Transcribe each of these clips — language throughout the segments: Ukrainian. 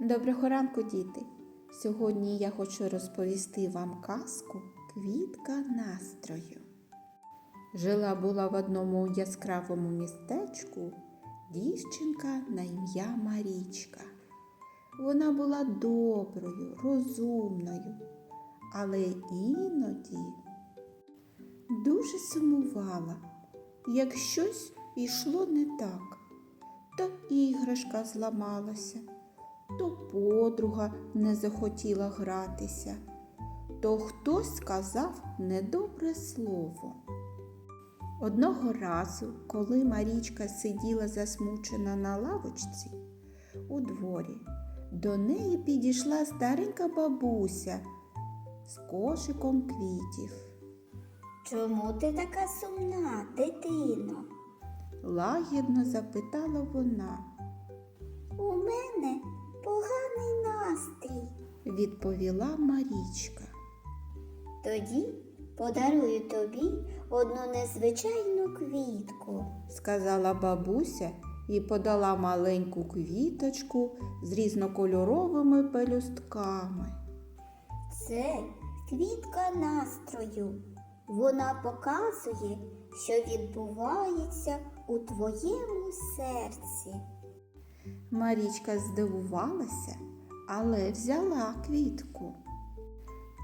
Доброго ранку, діти! Сьогодні я хочу розповісти вам казку Квітка настрою. Жила була в одному яскравому містечку дівчинка на ім'я Марічка. Вона була доброю, розумною, але іноді дуже сумувала, як щось йшло не так, то іграшка зламалася то подруга не захотіла гратися, то хтось сказав недобре слово. Одного разу, коли Марічка сиділа засмучена на лавочці у дворі, до неї підійшла старенька бабуся з кошиком квітів. Чому ти така сумна, дитино? Лагідно запитала вона, У мене поганий настрій. відповіла Марічка. Тоді подарую тобі одну незвичайну квітку. сказала бабуся і подала маленьку квіточку з різнокольоровими пелюстками. Це квітка настрою. Вона показує, що відбувається у твоєму серці. Марічка здивувалася, але взяла квітку.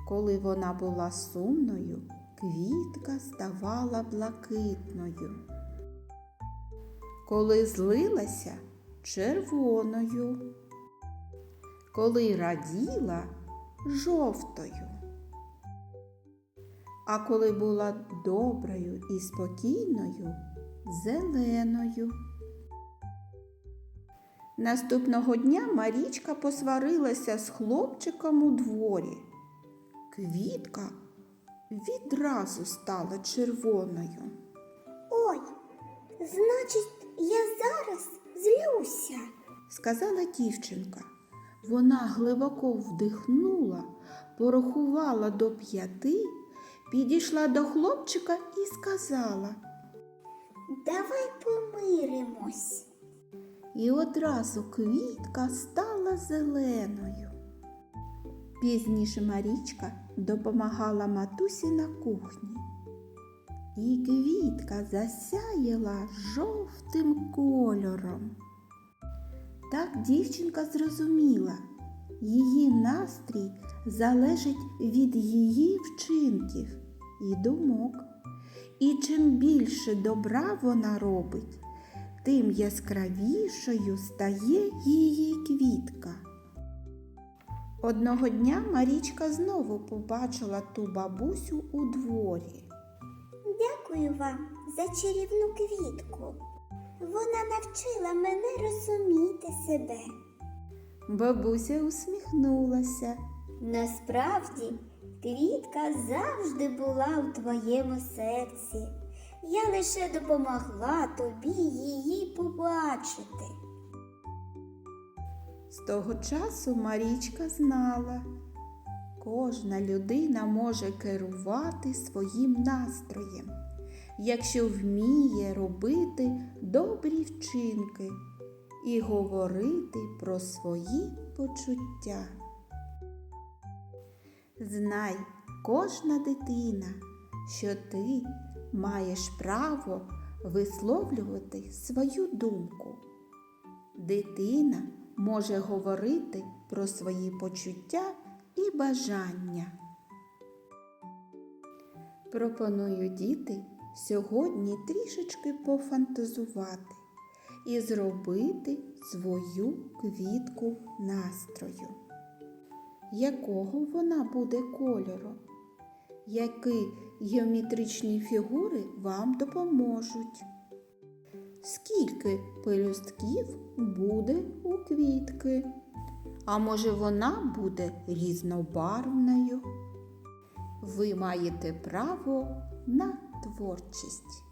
Коли вона була сумною, квітка ставала блакитною. Коли злилася червоною. Коли раділа жовтою. А коли була доброю і спокійною зеленою. Наступного дня Марічка посварилася з хлопчиком у дворі. Квітка відразу стала червоною. Ой, значить, я зараз злюся. сказала дівчинка. Вона глибоко вдихнула, порахувала до п'яти, підійшла до хлопчика і сказала. Давай помиримось. І одразу квітка стала зеленою. Пізніше Марічка допомагала матусі на кухні. І квітка засяяла жовтим кольором. Так дівчинка зрозуміла, її настрій залежить від її вчинків і думок. І чим більше добра вона робить, тим яскравішою стає її квітка. Одного дня Марічка знову побачила ту бабусю у дворі. Дякую вам за чарівну квітку. Вона навчила мене розуміти себе. Бабуся усміхнулася. Насправді, квітка завжди була у твоєму серці. Я лише допомогла тобі її побачити. З того часу Марічка знала, кожна людина може керувати своїм настроєм, якщо вміє робити добрі вчинки і говорити про свої почуття. Знай, кожна дитина, що ти маєш право висловлювати свою думку. Дитина може говорити про свої почуття і бажання. Пропоную діти сьогодні трішечки пофантазувати і зробити свою квітку настрою. Якого вона буде кольору? Які геометричні фігури вам допоможуть? Скільки пелюстків буде у квітки? А може вона буде різнобарвною? Ви маєте право на творчість.